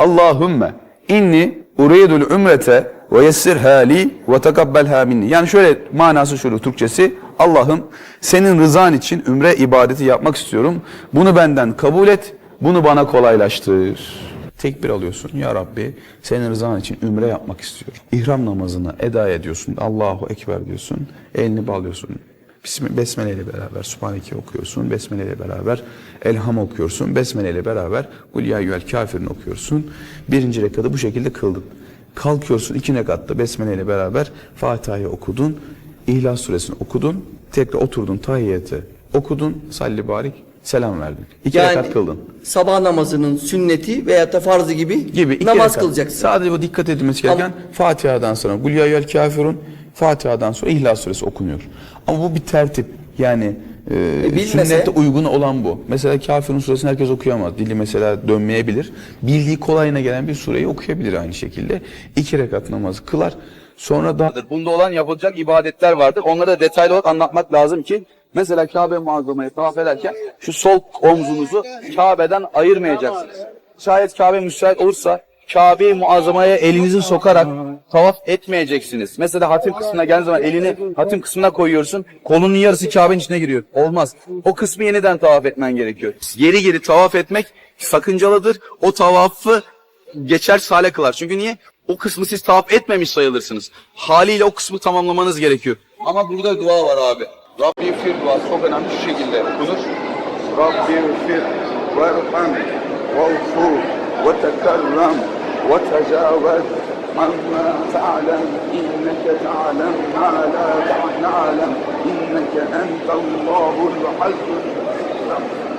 Allahümme inni uridul ümrete ve yessirha li ve tekabbelha minni. Yani şöyle manası şudur Türkçesi. Allah'ım senin rızan için ümre ibadeti yapmak istiyorum. Bunu benden kabul et. Bunu bana kolaylaştır. Tekbir alıyorsun. Ya Rabbi senin rızan için ümre yapmak istiyorum. İhram namazını eda ediyorsun. Allahu Ekber diyorsun. Elini bağlıyorsun. Besmele ile beraber Subhaneke okuyorsun. Besmele ile beraber Elham okuyorsun. Besmele ile beraber Kul ya eyyuhel kafirin okuyorsun. Birinci rekatı bu şekilde kıldın. Kalkıyorsun iki rekatta Besmele ile beraber Fatiha'yı okudun. İhlas suresini okudun. Tekrar oturdun tahiyyatı okudun. Salli barik selam verdin. İki rekat kıldın. sabah namazının sünneti veya da farzı gibi, Gibi iki namaz rekat. kılacaksın. Sadece bu dikkat edilmesi gereken Ama- Fatiha'dan sonra Kul ya eyyuhel kafirun Fatiha'dan sonra İhlas suresi okunuyor. Ama bu bir tertip. Yani e, bilmese- sünnette uygun olan bu. Mesela Kafirun suresini herkes okuyamaz. Dili mesela dönmeyebilir. Bildiği kolayına gelen bir sureyi okuyabilir aynı şekilde. İki rekat namazı kılar. Sonra da. Bunda olan yapılacak ibadetler vardır. Onları da detaylı olarak anlatmak lazım ki mesela Kabe muazzamayı tavaf ederken şu sol omzunuzu Kabe'den ayırmayacaksınız. Şayet Kabe müsait olursa Kabe-i muazzamaya elinizi sokarak tavaf etmeyeceksiniz. Mesela hatim kısmına geldiğin zaman elini hatim kısmına koyuyorsun. Kolunun yarısı Kabe'nin içine giriyor. Olmaz. O kısmı yeniden tavaf etmen gerekiyor. Geri geri tavaf etmek sakıncalıdır. O tavafı geçer sale kılar. Çünkü niye? O kısmı siz tavaf etmemiş sayılırsınız. Haliyle o kısmı tamamlamanız gerekiyor. Ama burada dua var abi. Rabbim fir duası çok önemli şu şekilde. Budur. Rabbim fir ve rahmet ve ufur ve tekerrem ve tecavüz عما تعلم إنك تعلم ما لا نعلم إنك أنت الله الحي